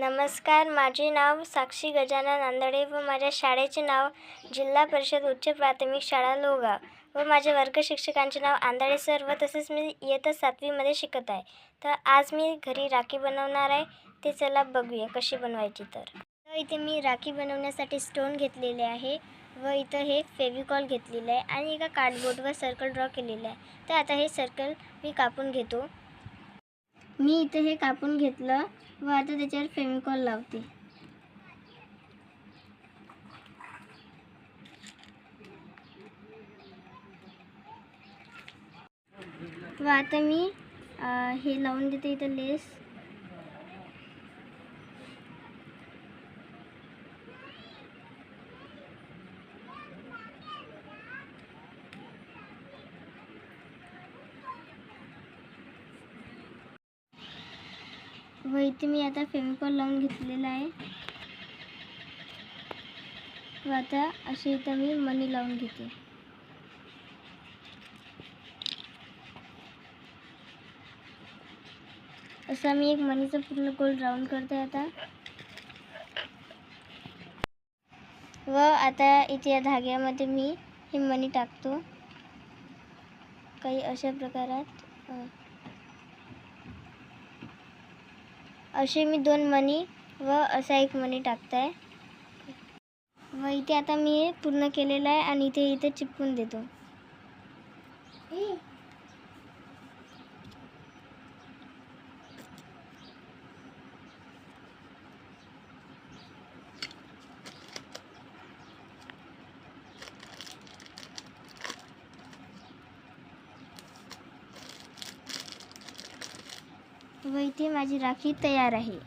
नमस्कार माझे नाव साक्षी गजानन आंदळे व माझ्या शाळेचे नाव जिल्हा परिषद उच्च प्राथमिक शाळा लोहगाव व माझ्या वर्ग शिक्षकांचे नाव आंधळे सर व तसेच मी इयत्ता सातवीमध्ये शिकत आहे. तर आज मी घरी राखी बनवणार आहे. ते चला बघूया कशी बनवायची तर. तर इथे मी राखी बनवण्यासाठी स्टोन घेतलेले आहे व इथं हे फेविकॉल घेतलेलं आहे आणि एका कार्डबोर्डवर सर्कल ड्रॉ केलेलं आहे. तर आता हे सर्कल मी कापून घेतो. मी इथं हे कापून घेतलं व आता त्याच्यावर फेमिकॉल लावते. व आता मी हे लावून देते इथं लेस. व इथे मी आता फेविकॉल लावून घेतलेला आहे. व आता असे इथं मी मनी लावून घेते. असा मी एक मनीचा पूर्ण गोल राऊंड करते आता. व आता इथे या धाग्यामध्ये मी हे मनी टाकतो. काही अशा प्रकारात असे मी दोन मनी व असा एक मनी आहे व इथे आता मी पूर्ण केलेलं आहे आणि इथे इथे चिपकून देतो. व इथे माझी राखी तयार आहे.